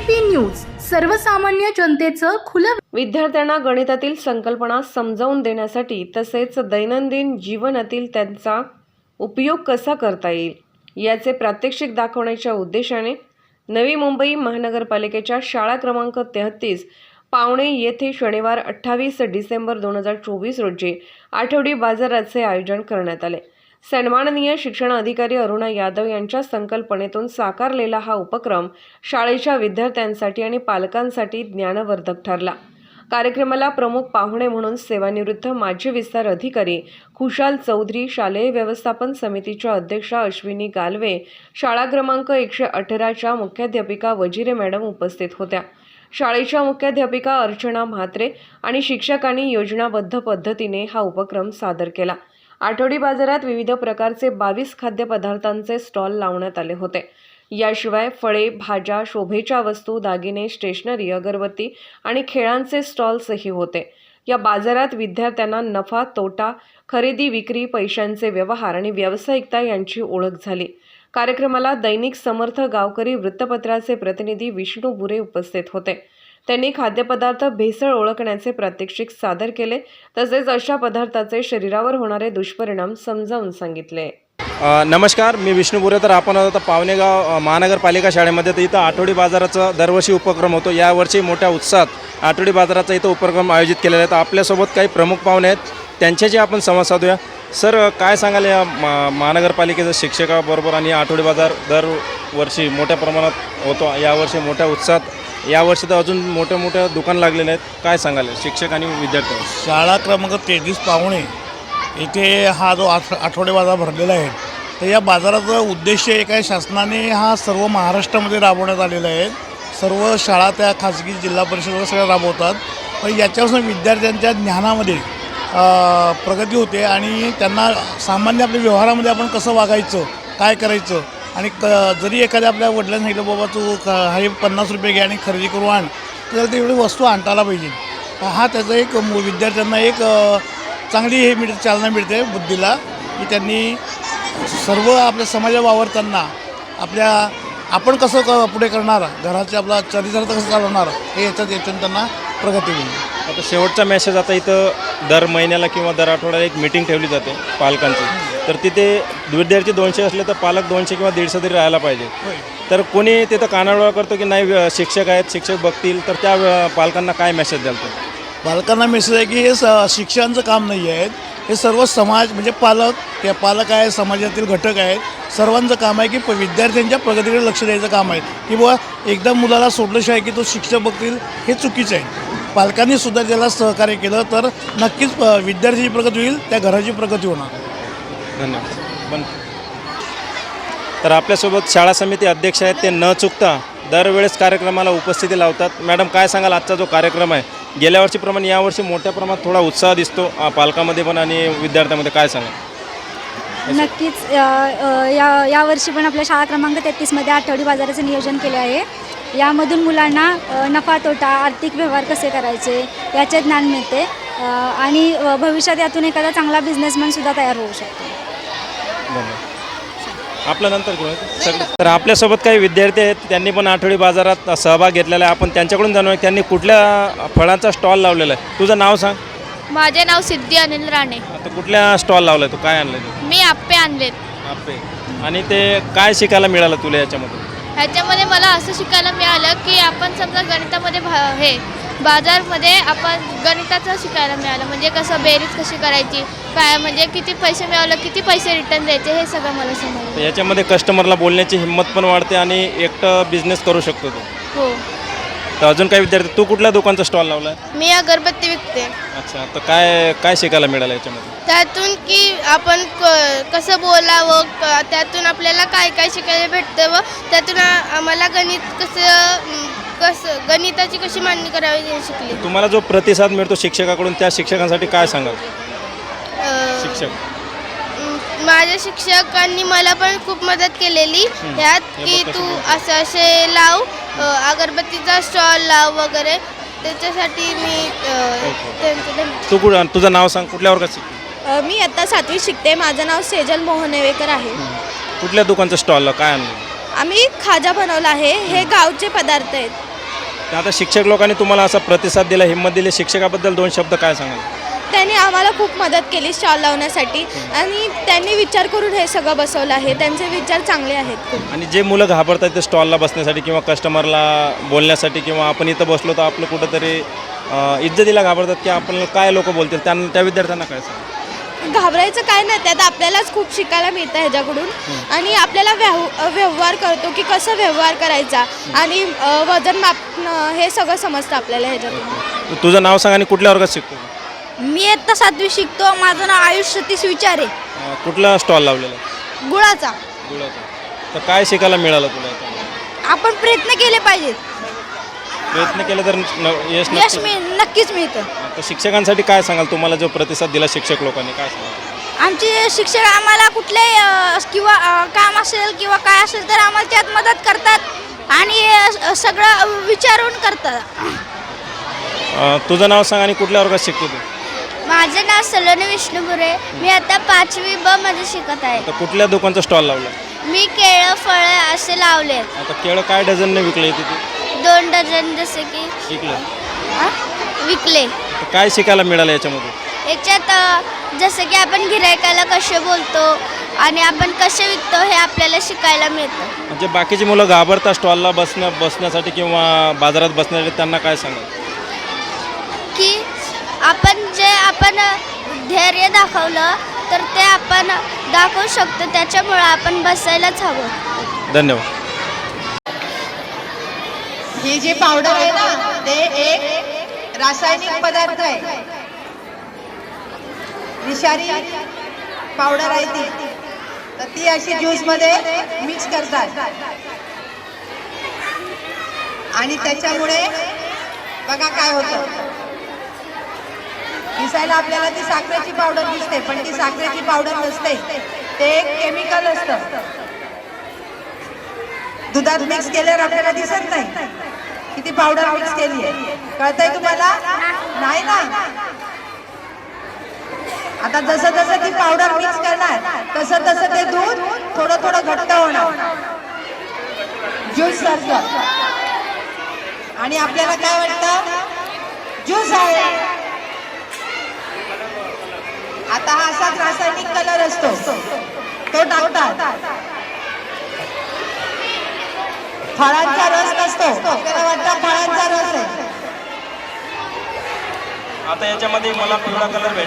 ABP news सर्वसामान्य जनतेचं खुलं विद्यार्थ्यांना गणितातील संकल्पना समजावून देण्यासाठी तसेच दैनंदिन जीवनातील त्यांचा उपयोग कसा करता येईल याचे प्रात्यक्षिक दाखवण्याच्या उद्देशाने नवी मुंबई महानगरपालिकेच्या शाळा क्रमांक तेहतीस पावणे येथे शनिवार अठ्ठावीस डिसेंबर दोन हजार चोवीस रोजी आठवडी बाजाराचे आयोजन करण्यात आले. सन्माननीय शिक्षण अधिकारी अरुणा यादव यांच्या संकल्पनेतून साकारलेला हा उपक्रम शाळेच्या विद्यार्थ्यांसाठी आणि पालकांसाठी ज्ञानवर्धक ठरला. कार्यक्रमाला प्रमुख पाहुणे म्हणून सेवानिवृत्त माजी विस्तार अधिकारी खुशाल चौधरी शालेय व्यवस्थापन समितीच्या अध्यक्षा अश्विनी गालवे शाळा क्रमांक एकशे अठराच्या मुख्याध्यापिका वजिरे मॅडम उपस्थित होत्या. शाळेच्या मुख्याध्यापिका अर्चना म्हात्रे आणि शिक्षकांनी योजनाबद्ध पद्धतीने हा उपक्रम सादर केला. आठवडी बाजारात विविध प्रकारचे बावीस खाद्यपदार्थांचे स्टॉल लावण्यात आले होते. याशिवाय फळे भाज्या शोभेच्या वस्तू दागिने स्टेशनरी अगरबत्ती आणि खेळांचे स्टॉल्सही होते. या बाजारात विद्यार्थ्यांना नफा तोटा खरेदी विक्री पैशांचे व्यवहार आणि व्यावसायिकता यांची ओळख झाली. कार्यक्रमाला दैनिक समर्थ गावकरी वृत्तपत्राचे प्रतिनिधी विष्णू बुरे उपस्थित होते. त्यांनी खाद्यपदार्थ भेसळ ओळखण्याचे प्रात्यक्षिक सादर केले तसेच अशा पदार्थाचे शरीरावर होणारे दुष्परिणाम समजावून सांगितले. नमस्कार मी विष्णू बोरे. तर आपण आता पावणेगाव महानगरपालिका शाळेमध्ये तर इथं आठवडी बाजाराचा दरवर्षी उपक्रम होतो. यावर्षी मोठ्या उत्साहात आठवडी बाजाराचा इथं उपक्रम आयोजित केलेला आहे. तर आपल्यासोबत काही प्रमुख पाहुणे आहेत. त्यांच्याशी आपण संवाद साधूया. सर काय सांगाल या मा महानगरपालिकेचं शिक्षकाबरोबर आणि आठवडी बाजार दरवर्षी मोठ्या प्रमाणात होतो यावर्षी मोठ्या उत्साहात यावर्षी तर अजून मोठ्या मोठ्या दुकान लागलेले आहेत. काय सांगाल? शिक्षक आणि विद्यार्थी. शाळा क्रमांक तेवीस पाहुणे. इथे हा जो आठ आठवडे बाजार भरलेला आहे तर या बाजाराचा उद्देश एक आहे शासनाने हा सर्व महाराष्ट्रामध्ये राबवण्यात आलेला आहे. सर्व शाळा त्या खाजगी जिल्हा परिषद सगळ्या राबवतात. पण याच्यापासून विद्यार्थ्यांच्या ज्ञानामध्ये प्रगती होते आणि त्यांना सामान्य आपल्या व्यवहारामध्ये आपण कसं वागायचं काय करायचं आणि क जरी एखाद्या आपल्या वडिलांनी सांगितलं बाबा तू क हे पन्नास रुपये घे आणि खरेदी करू आण तर तेवढी वस्तू आणता आला पाहिजे हा त्याचा एक मु- विद्यार्थ्यांना एक चांगली हे मिळते चालना मिळते बुद्धीला की त्यांनी सर्व आपल्या समाजात वावरताना आपल्या आपण कसं क पुढे करणार घराचे आपला चरित्र कसं चालवणार हे याच्यात याच्यातून त्यांना प्रगती होईल. आता शेवटचा मेसेज आता इथं दर महिन्याला किंवा दर आठवड्याला एक मीटिंग ठेवली जाते पालकांची. तर तिथे विद्यार्थी दोनशे असले तर पालक दोनशे किंवा दीडशे तरी राहायला पाहिजे. तर कोणी तिथं कानाडोळा करतो की नाही शिक्षक आहेत शिक्षक बघतील तर त्या पालकांना काय मेसेज द्याल तुम्ही पालकांना मेसेज आहे की हे स शिक्षणाचं काम नाही आहे हे सर्व समाज म्हणजे पालक ते पालक आहे समाजातील घटक आहेत. सर्वांचं काम आहे की प- विद्यार्थ्यांच्या प्रगतीकडे लक्ष द्यायचं काम आहे. की बुवा एकदा मुलाला सोडल्याशिवाय की तो शिक्षक बघतील हे चुकीचं आहे. पालकांनी सुद्धा त्याला सहकार्य केलं तर नक्कीच विद्यार्थ्याची प्रगती होईल त्या घराची प्रगती होणार. धन्यवाद. पण तर आपल्यासोबत शाळा समिती अध्यक्ष आहेत ते न चुकता दरवेळेस कार्यक्रमाला उपस्थिती लावतात. मॅडम काय सांगाल? आजचा जो कार्यक्रम आहे गेल्या वर्षीप्रमाणे यावर्षी मोठ्या प्रमाणात थोडा उत्साह दिसतो पालकामध्ये पण आणि विद्यार्थ्यांमध्ये. काय सांगाल? नक्कीच या यावर्षी पण आपल्या शाळा क्रमांक तेहतीसमध्ये आठवडी बाजाराचं नियोजन केले आहे. यामधून मुलांना नफा तोटा आर्थिक व्यवहार कसे करायचे याचे ज्ञान मिळते. आणि भविष्यात यातून एखादा चांगला बिझनेसमॅनसुद्धा तयार होऊ शकतो. धन्यवाद. आपल्या नंतर घेऊ. सगळे तर आपल्यासोबत काही विद्यार्थी आहेत त्यांनी पण आठवडी बाजारात सहभाग घेतलेला आहे. आपण त्यांच्याकडून जाणूया की त्यांनी कुठल्या फळांचा स्टॉल लावलेला आहे. तुझं नाव सांग. माझे नाव सिद्धी अनिल राणे. आता कुठल्या स्टॉल लावला आहे तू? काय आणलं मी आप्पे आणलेत. तू आपे आणि ते काय शिकायला मिळालं तुला याच्यामध्ये? ह्याच्यामध्ये मला असं शिकायला मिळालं की आपण समजा गणितामध्ये भा हे बाजारमध्ये आपण गणिताचं शिकायला मिळालं. म्हणजे कसं बेरीज कशी करायची काय म्हणजे किती पैसे मिळवलं किती पैसे रिटर्न द्यायचे हे सगळं मला समजलं. याच्यामध्ये कस्टमरला बोलण्याची हिंमत पण वाढते आणि एकटं बिझनेस करू शकतो तो. हो. तर अजून काही विद्यार्थी तू कुठल्या दुकानचा स्टॉल लावला आहे मी अगरबत्ती विकते. अच्छा तर काय काय शिकायला मिळालं याच्यामध्ये? त्यातून की आपण क कसं बोलावं क- त्यातून आपल्याला काय काय शिकायला भेटतं व त्यातून आ- आम्हाला गणित कसं अं, कसं गणिताची कशी मांडणी करावी हे शिकले. तुम्हाला जो प्रतिसाद मिळतो शिक्षकाकडून त्या शिक्षकांसाठी काय सांगाल? अं, शिक्षक. म, माझ्या शिक्षकांनी मला पण खूप मदत केलेली. ह्यात हे की बघ तू. असं असे लाव अ, अगरबत्तीचा स्टॉल लाव वगैरे. त्याच्यासाठी मी अ, त्यांचं धन्यवाद. तू कुठं तुझं नाव सांग कुठल्या वर्गात अ, मी आता सातवीत शिकते. माझं नाव सेजल मोहनेवेकर आहे. कुठल्या दुकानचं स्टॉलला काय आणलं? आम्ही खाजा बनवला आहे. हे गावचे पदार्थ आहेत. तर आता शिक्षक लोकांनी तुम्हाला असा प्रतिसाद दिला हिंमत दिली. शिक्षकाबद्दल दोन शब्द काय सांगाल? त्यांनी आम्हाला खूप मदत केली स्टॉल लावण्यासाठी आणि त्यांनी विचार करून हे सगळं बसवलं आहे. त्यांचे विचार चांगले आहेत खूप. आणि जे मुलं घाबरतात ते स्टॉलला बसण्यासाठी किंवा कस्टमरला बोलण्यासाठी किंवा आपण इथं बसलो तर आपलं कुठंतरी अ, इज्जतीला घाबरतात की आपण काय लोक बोलतील? त्यांना त्या विद्यार्थ्यांना काय सांगा घाबरायचं काय नाही त्यात आपल्यालाच खूप शिकायला मिळतं ह्याच्याकडून. आणि आपल्याला व्यव व्यवहार करतो की कसं व्यवहार करायचा आणि अ, वजन मापणं हे सगळं समजतं आपल्याला ह्याच्यातून. तुझं नाव सांग आणि कुठल्या वर्गात शिकतो मी इयत्ता सातवी शिकतो. माझं नाव आयुष सतीश विचार. आहे अ, कुठला स्टॉल लावलेला? आहे? गुळाचा. गुळाचा. तर काय शिकायला मिळालं तुला? आपण प्रयत्न केले पाहिजेत. प्रयत्न केले तर न- यश यश नक्कीच मी नक्कीच मिळतं. तर शिक्षकांसाठी काय सांगाल? तुम्हाला जो प्रतिसाद दिला शिक्षक लोकांनी काय सांगाल? आमचे शिक्षक आम्हाला कुठलेही अ, किंवा अ, काम असेल किंवा काय असेल तर आम्हाला त्यात मदत करतात आणि अ, सगळं विचारून करतात. अ, तुझं नाव सांग आणि कुठल्या वर्गात शिकतो तू? माझं नाव सलोनी विष्णुपुरे मी आता पाचवी ब मध्ये शिकत आहे. आता कुठल्या दुकानचा स्टॉल लावला? मी केळं फळं असे लावलेत. आता केळं काय डझनने विकले तिथे दोन डझन जसे की शिकलं. आ, विकले. तर काय शिकायला मिळालं याच्यामध्ये? याच्यात अ, जसं की आपण गिरायकाला कसे बोलतो आणि आपण कसे विकतो हे आपल्याला शिकायला मिळतं. म्हणजे बाकीची मुलं घाबरतात स्टॉलला बसण्या बसण्यासाठी किंवा बाजारात बसण्यासाठी त्यांना काय सांगाल? की आपण जे आपण धैर्य दाखवलं तर ते आपण दाखवू शकतो. त्याच्यामुळं आपण बसायलाच हवं. धन्यवाद. ही जी पावडर आहे ना ते एक रासायनिक पदार्थ आहे. विषारी पावडर आहे ती. तर ती अशी ज्यूसमध्ये मिक्स करतात. आणि त्याच्यामुळे बघा काय होतं. दिसायला आपल्याला ती साखरेची पावडर दिसते पण ती साखरेची पावडर नसते. ते एक केमिकल असतं. दुधात मिक्स केल्यावर आपल्याला दिसत नाही. किती पावडर मिक्स केली आहे? कळतंय तुम्हाला? नाही ना? आता जसं जसं ती पावडर मिक्स करणार तसं तसं ते दूध थोडं थोडं घट्ट होणार. ज्यूस सारखं. आणि आपल्याला काय वाटतं? ज्यूस आहे. आता हा असाच रासायनिक कलर असतो. तो टाकतात. फळांचा रस नसतो. आपल्याला वाटतं फळांचा रस आहे. आता याच्यामध्ये मला पिवळा कलर भेट